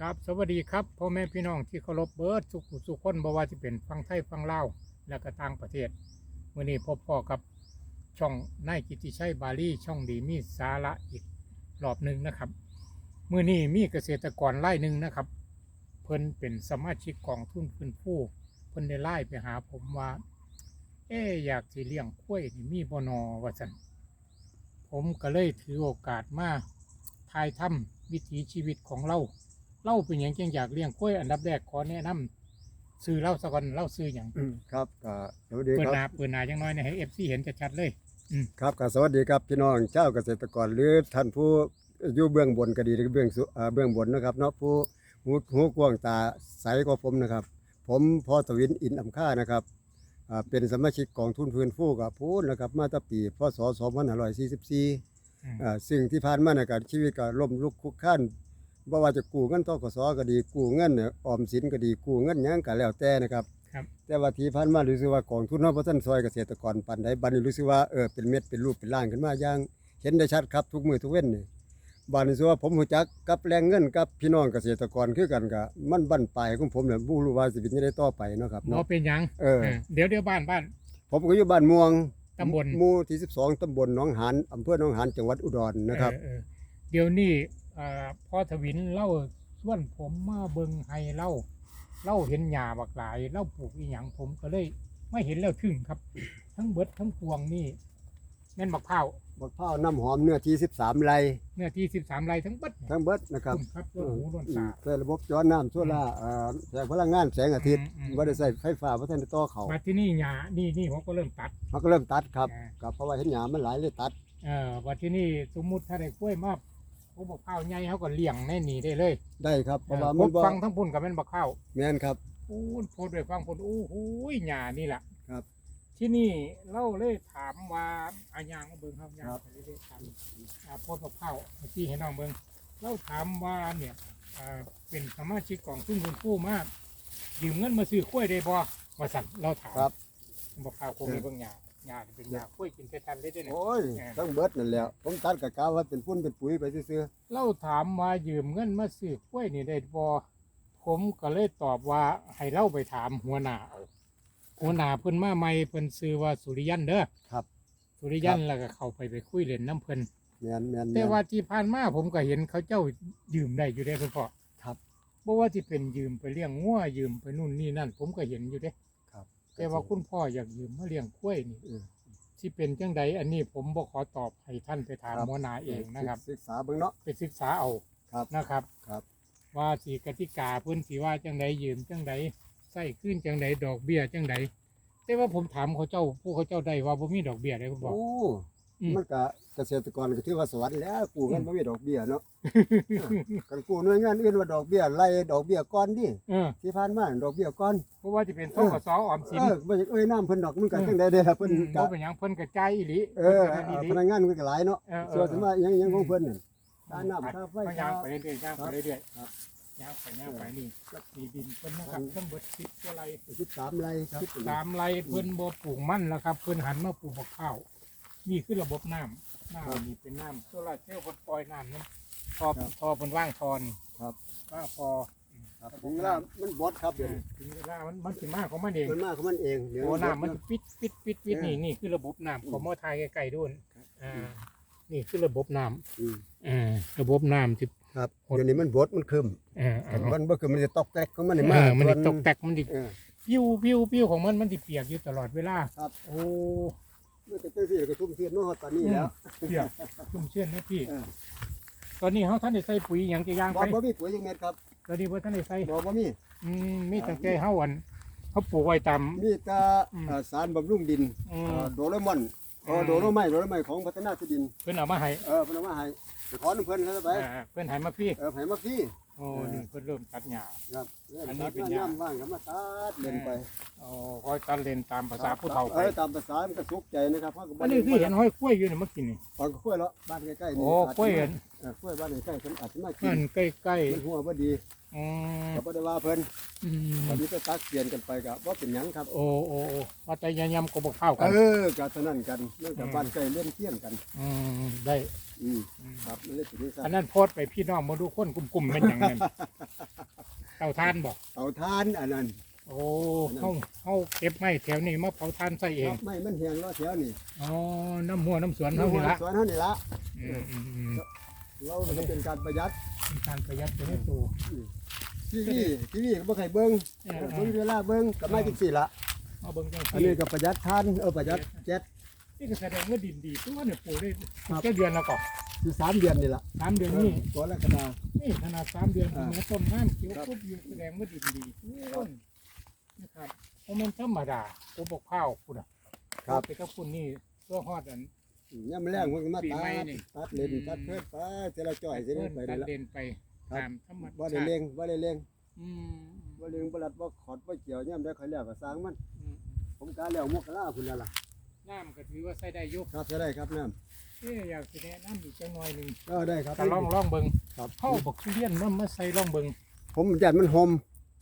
ครับสวัสดีครับพ่อแม่พี่น้องที่เคารพเบิร์ดสุขุสุขคนบ่ว่าจะเป็นฟังไทยฟังลาวและก็ต่างประเทศมื่อนี้พบพ่อกับช่องนายกิติชัยบาลีช่องดีมีสาระอีกรอบหนึ่งนะครับมื่อนี้มีเกษตรกรไร่หนึ่งนะครับ เพิ่นเป็นสมาชิกกองทุนพื้นผู้เพิ่นได้ไล่ไปหาผมว่า เอ๊อยากสิเลี้ยงกล้วยนี่มีบนอว่าสันผมก็เลยถือโอกาสมาทายถ้ำวิถีชีวิตของเรา เล่าเป็นอย่างจังอยากเลี้ยงกล้วยอันดับแรกขอแนะนำซื้อเล่าสะก่อนเล่าซื้ออย่างอืมครับก็สวัสดีเปิดคหนารับเปิดหนาจังน้อยเนยให้เอฟซีเห็นชัดๆเลย ครับก็สวัสดีครับพี่น้องเจ้าเกษตรกรหรือท่านผู้อยู่เบื้องบนก็ดีหรือเบื้องสุอ่าเบื้องบนนะครับเนาะผู้หูหูกว้างตาใสกว่าผมนะครับ ผมพอสวินอินอำค่านะครับอ่าเป็นสมาชิกกองทุนพื้นฟูกับพูนนะครับ มาตั้งปีพศ2544อืมอ่าสิ่งที่ผ่านมาในการชีวิตก็ล่มลุกคลุกคลาน บ่ว่าจะกู้เงินทกสก็ดีกู้เงินออมสินก็ดีกู้เงินหยังก็แล้วแต่นะครับ ครับ แต่ว่าที่ผ่านมารู้สึกว่ากองทุนเฮาบ่ทันซอยเกษตรกรปานใดบัดนี้รู้สึกว่าเออเป็นเม็ดเป็นรูปเป็นร่างขึ้นมาอย่างเห็นได้ชัดครับทุกมื้อทุกเว้นนี่บัดนี้สิว่าผมรู้จักกับแรงเงินกับพี่น้องเกษตรกรคือกันก็มันบั้นปลายของผมเนี่ยบ่รู้ว่าสิเป็นจังไดต่อไปเนาะครับบ่เนาะ เป็นหยังเออเออ เดี๋ยวเดี๋ยวบ้านบ้านผมก็อยู่บ้านม่วงตำบลหมู่ที่ 12ตำบลหนองหานอำเภอหนองหานจังหวัดอุดรนะครับ เออเออเดี๋ยวนี้ อ่าพ่อทวินเล่าส่วนผมมาเบิงให้เล่าเล่าเห็นหญ้าบักหลายเล่าปลูกอีหยังผมก็เลยไม่เห็นแล้วทึ่งครับ ทั้งเบิดทั้งพวงนี่แม่นบักเผาวบักพร้าวน้ำหอมเนื้อที่13ไร่เนื้อที่สิบสามไร่ทั้งเบิดทั้งเบิดนะครับณครับต้นหูต้นอืตามใช้ระบบจอน้ำโซล่าร์เอ่อแสงพลังงานแสงอาทิตย์อืมอืมบ่ได้ใช้ไฟฟ้าบ่ทันได้ต่อเขามาที่นี่หญ้านี่นี่ผมก็เริ่มตัดมันก็เริ่มตัดครับอ่ากับเพราะว่าเห็นหญ้ามันหลายเลยตัด เอ่อว่าที่นี่สมมุติถ้าได้กล้วยมา ผมบอกข้าวใหญ่เขาก็เลี้ยงในนี่ได้เลยได้ครับเพราะว่าเออมันพบ่ดฟังทั้งพุ่นกับแม่นบักข้าวแม่นครับพูดพูดด้วยฟังพุ่นโอ้โหหญ้านี่แหละครับ ที่นี่เราเลยถามว่าอายางมาเบิ่งครับยางครับไปเรื่อยๆถามอ่าโพดบักข้าวเมื่อกี้ให้น้องเบิ่งเราถามว่าเนี่ยอ่าเป็นสมาชิกของซึ่งคุณผู้มากยืมเงินมาซื้อกล้วยได้บ่ว่าสั่นเราถามครับบักข้าวคงมีเบิ่งหญ้า หญ้าที่เป็นหญ้ากล้วยกินแค่ๆเลยเด้อเนี่ยโอ้ยอ่าทั้งเบิดนั่นแหละผมตัดกับกาว่าเป็นฟุ้นเป็นปุ๋ยไปซื่อเราถามว่ายืมเงินมาซื้อกล้วยนี่ได้บ่ผมก็เลยตอบว่าให้เราไปถามหัวหน้าเอาหัวหน้าเพิ่นมาใหม่เพิ่นชื่อว่าสุริยันเด้อๆครับสุริยันแล้วก็เข้าไปไปคุยเล่นน้ำเพิ่นแม่นแม่นแต่ม่น ว่าที่ผ่านมาผมก็เห็นเขาเจ้ายืมได้อยู่ได้เพิ่นพ่อครับ บ่ว่าสิเป็นยืมไปเลี้ยงงัวยืมไปนู่นนี่นั่น ผมก็เห็นอยู่เด้ครับ แต่ว่าคุณพ่ออยากยืมมาเลี้ยงกล้วยนี่เออที่เป็นจังใดอันนี้ผมบ่ขอตอบให้ท่านไปถามครับหัวหน้าเองนะครับ ศึกษาเบิ่งเนาะไปศึกษาเอาครับนะครับครับ ว่าสีกติกาเพื้นสีว่าจังใดยืมจังใดใส่ขึ้นจังใดดอกเบี้ยจังใดแต่ว่าผมถามเขาเจ้าผู้เขาเจ้าได้ว่าบ่มีดอกเบี้ยได้ผมบอกโอ้อื มมันก็เกษตรกรก็ถือว่าสวรรค์แล้วกู้เงินบ่มีดอกเบี้ยเนาะกันกู้หน่วยงานอื่นว่าดอกเบี้ยไล่ดอกเบี้ยก่อนดิเออที่ผ่านมาดอกเบี้ยก่อนเพราะว่าจะเป็นทกสออมสินเออบ่อยากเอ้ยน้ำเพิ่นดอกมันก็จังได๋เด้อเพิ่นอืมก็บ่เป็นหยังเพิ่นกระจายอีหลีเออพิ่นก็เอ่อได้พนักงานมันก็หลายเนาะเออเอส่วอนสมมาอิหยังอิหยังของเพิ่นนั่นค่าน้ำค่าไฟมันค่าย่างไปเรื่อยๆย่างไปเรื่อยครับๆย่างไปย่างไปนี่มีดินเพิ่นนะครับทั้งเบิดสิบกว่าไร่13ไร่ครับสิบสามไร่เพิ่นบ่ปลูกมันแล้วครับเพิ่นหันมาปลูกบักข้าว นี่คือระบบน้ำน้ำนี่เป็นน้ำโซลาร์เซลล์เพิ่นปล่อยน้ำนั้นพอพอเพิ่นว่างทอนครับ ว่างพอครับถึงเวลามันบดครับเดี๋ยวนี้ถึงเวลามันมันสิมาของมันเองมันมาของมันเองเดี๋ยวโอ้บดน้ำมันจะปิดปิดปิดปิดเออนี่นี่คือระบบน้ำของมอไทยไกลๆด้วยครับอ่านี่คือระบบน้อืมำอ่าระบบน้ำที่ ครับหด เดี๋ยวนี้มันบดมันคึมอ่าแต่มันบ่คือมันจะตอกแตกของมันนี่เอมาอมันส่สิวนตกแตกมันดิ เออปิ้วปิ้วปิ้วของมันมันดิเปียกอยู่ตลอดเวลาครับ โอ้ มันก็จังซี่ก็ทุ่มเทียนเนาะตอนนี้แล้วเปียกชุ่มเชื่อนนะพี่ เออตอนนี้เขาท่านได้ใส่ปุ๋ยหยังจะย่างบ่ไป บ่มีปุ๋ยจังเม็ดครับตอนนี้ว่าท่านได้ใส่บ่บ่มี อืมมีตั้งแต่เฮาอันเขาปลูกไว้ตาม มีแต่อืม เอ่อสารบำรุงดินอืม เอ่อโดเรมอนเอออืมโดโรไม้โดโรไม้ของพัฒนาที่ดิน เพิ่นเอามาให้เออเพิ่นเอามาให้ไปขอน้ำเพิ่นแล้วไปอ่าเพิ่นให้มาพี่เออให้มาฟรี โอ้นี่เพิ่นเริ่มตัดหญ้า ครับอันนี้เป็นตัดยามน้ำว่างก็มาตัดเล่นไปโอ้คอยตัดเลนตามภาษาผู้เฒ่าเอไปอตามภาษามันก็สุขใจนะครับเพราะก็บ่อันนี้คือเห็นห้อยกล้วยอยู่นี่เมื่อกี้นี่ตอนก็กล้วยแล้วบ้านใกล้ๆนี่โอ้กล้วยเห็น เออกล้วยบ้านใกล้ๆเพิ่นอาจจะมากิมันนใกล้มันหัวบ่ดีๆ อืมก็บ่ได้ว่าเพิ่นอืมตอนนี้ก็ตักเปลี่ยนกันไปก็บ่เป็นหยังครับ โอ้โอ้โอ้ว่าแต่ยำๆก็บอกข้าวกัน เออก็เท่านั้นกันเนื่องจากบ้านใกล้เล่นเที่ยงกัน อืมได้อืมอืมครับมันเลยเป็นที่อันนั้นโพสต์ไปพี่น้องมาดูคนกลุ่มๆเป็นอย่างนั้นเตาถ่านบ่เตาทานอันนั้น โอ้เฮาเฮาเก็บไม้แถวนี้มาเผาถ่านใส่เอคง รับไม่มันแห้งแล้วแถวนี่อ๋อ น้ำหัวน้ำสวนเฮานี่ละสวนเท่านี่ละ อืมอืมอืม เราจะเป็นการประหยัดเป็นการประหยัดไปในตัวทีวีทีวีก็บ่ใครเบิ่งเออเบิ่งเวลาเบิ่งก็ไม่จังซี่ละเอาเบิ่งจังอันซี่นี้ก็ประหยัดทานเออประหยัดแก๊สนี่ก็แสดงว่าดินดีตัวเนี่ยปลูกได้ครับแค่เดือนแล้วก็อยู่สามเดือนนี่ละสามเดือนนี่ตัวละกดานี่ขนาดสามเดือนอ่าเหมือนต้นน้ำเขียวครับปุ๊บอยู่แสดงว่าดินดีต้นนะครับเพราะมันธรรมดาตัวบกข้าวคุณอะครับไปกับคุณนี่ตัวฮอดอัน ยามแรงมันก็มาปีตัใหม่ดนี่ ตัดเลนตัดเพิ่นไปเจละจ่อยสิเพิ่นไปตัได้ดละ เด่นไปครับ ตามธรรมบ่ชาได้ติเลี้ยงบ่ได้เลี้ยงอืมบ่เลี้ยงบ่รัดบ่ขอดบ่เกี่ยวยามได้ค่อยแล้วก็สร้างมัน อืมผมกาแล้วมกราพุ่นแล้วล่ะน้ำก็ถือว่าใส่ได้อยุกครับจะได้ครับน้ำเอ๊ะอยากสิแนะน้ำอีกจังหน่อยหนึ่งก็ได้ครับ ก็ลองลองเบิ่งครับ เข้าบักทุเรียนมันมาใส่ลองเบิ่งผมยันมันหอม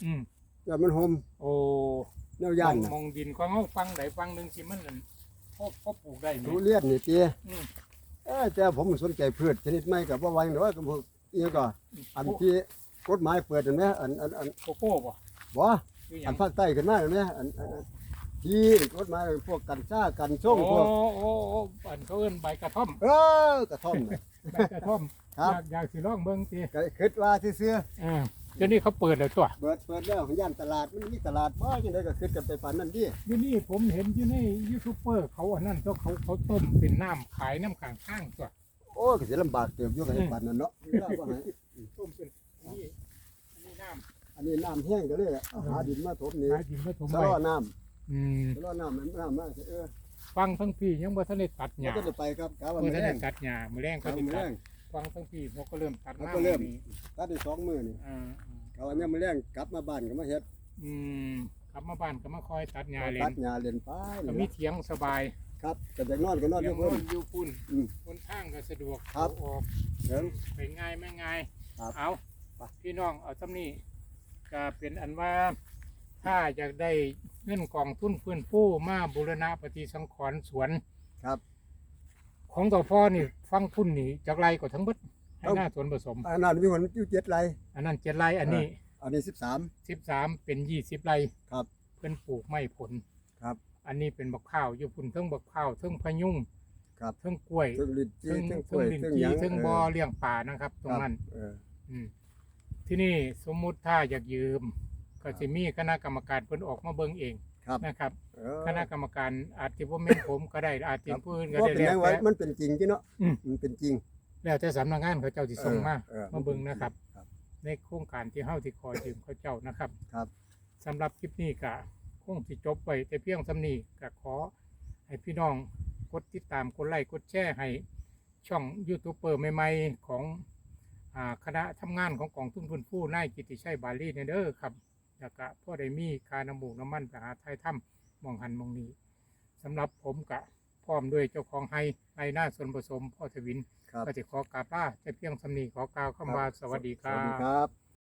อืมยันมันหอมโอ้แนวย่านมองน่ะมองดินของเฮาฟังใดฟังหนึงสิมันนั่น พอพอปลูกได้ไหม ทุเรียนนี่เตี้ยอืม เอ้ยแต่ผมสนใจพืชชนิดใหม่ก็บ่ว่าหยังดอกก็พวกอีหยังก็อันที่กฎหมายเปิดนั่นแหมอันอันอันโกโก้บ่บ่คือหยัอังนภาคใต้ขึ้นมาเห็นไหมอันอันอันที่กฎหมายพวกกันซ่ากันส่งพโอ้วกโอ้โอ้อันเขาเอิ้นใบกระท่อมเออกระท่อมน่ะ ใบกระท่อม ครับอยากอยากสิลองเบิ่งติก็คิดว่าซื่ออ่า เดี๋ยวนี้เขาเปิดแล้วตัวๆเปิดเปิดแล้วย่านตลาดมันมีตลาดบ่จังได๋ก็คิดกันไปปานนั้นดินี่นี่ผมเห็นอยู่ในยูทูบเบอร์เขาอันนั้นเขาเขาเขาต้มเป็นน้ำขายน้ำข้างข้างตัวโอ้ก็สิลำบากเติบอยู่กับปานนั้นเนาะเวลาบ่ให้ต้มเป็นนี่อันนี้น้อันนี้น้ำแห้งก็เลยเอาหาดินมาถมำนี่ขายดินผสมสะไว้ล้อน้ำอืมสะล้อน้ำมันน้ำมาเออฟังทั้งพี่ยังบ่ทันได้ตัดหมันญ้าก็จะไปครับกะว่าบ่มื้อทันแรได้งตัดหญ้ามื้อแรงกะเขาว่าสิมื้อแรตัดง ฟังทั้งพี่เขาก็เริ่มตัดเขาน้ำก็เริ่มนี่ตัดได้สองมื้อนี่อ่ากะว่าเนี่ยมื้อแรงกลับมาบ้านก็มาเฮ็ดอืมกลับมาบ้านก็มาคอยตัดหญ้าเล่ตันดหญ้าเล่นไปก็มีเถียงสบายครับก็จะนอนก็นอนอเถียยู่งนเพิ่อน นอยู่พุ่นอืมคนทางก็สะดวกครับเข้าออกเถิงไปง่ายไม่ง่ายครับเอาพี่น้องเอาทำนี้ก็เป็นอันว่าถ้าอยากได้เงินกองทุนฟื้นฟูมาบูรณะปฏิสังขรณ์สวนครับ ของต่อพ่อนี่ฟังทุนนี่จากไรก็ทั้งหมดให้หน้าสวนผสม อันนั้นมีคนอยู่เจ็ดไร่อันนั้นเจ็ดไรอันนี้อันนี้สิบสาม สิบสามเป็นยี่สิบไรครับเพื่อนปลูกไม่ผลครับ อันนี้เป็นบักข้าวอยู่พุ่นเทิงบักข้าวเทิงพะยุงครับเทิงกล้วยเทิงลิ้นจีเทิงเทิงกเทิล้วยงลินเทิงจีหยังเทิงบอเลี้ยงป่านะครับ ตรงนั้นเอออืมที่นี่สมมุติถ้าอยากยืม ก็จะมีคณะกรรมการเพิ่นออกมาเบิ่งเอง ครับ นะครับเออคณะกรรมการอาจจะบ่แม่นผมก็ได้อาจจะครับผู้อื่นก็ว่าได้เป็นแล้ยังวไงแต่ มันเป็นจริงจีเนาะอืม มันเป็นจริง แล้วแต่สำนักงานเขาเจ้าสิส่งมาเออมาเบิ่งนะครับ ครับในโครงการที่เฮาที่ขอยืมเขาเจ้านะครับครับ สำหรับคลิปนี้ก็คงสิจบไปแต่เพียงสำนี้ก็ขอให้พี่น้องกดติดตามกดไลค์กดแชร์ให้ช่องยูทูบเบอร์ใหม่ๆของอ่าคณะทำงานของกองทุนพื้นผู้นายกิติชัยบาลีเนี่ยเด้อครับ แล้วก็พ่อได้มีการน้ำมูกน้ำมันไปหาไทยถ้ำมองหันมองนี้สำหรับผมกะพร้อมด้วยเจ้าของไฮไฮหน้าส่วนผสมพ่อทวิน ครับ ก็จะขอกราบลาแต่เพียงสำนีขอกล่าวคำว่าสวัสดีคสรัวัสดีบ ครับ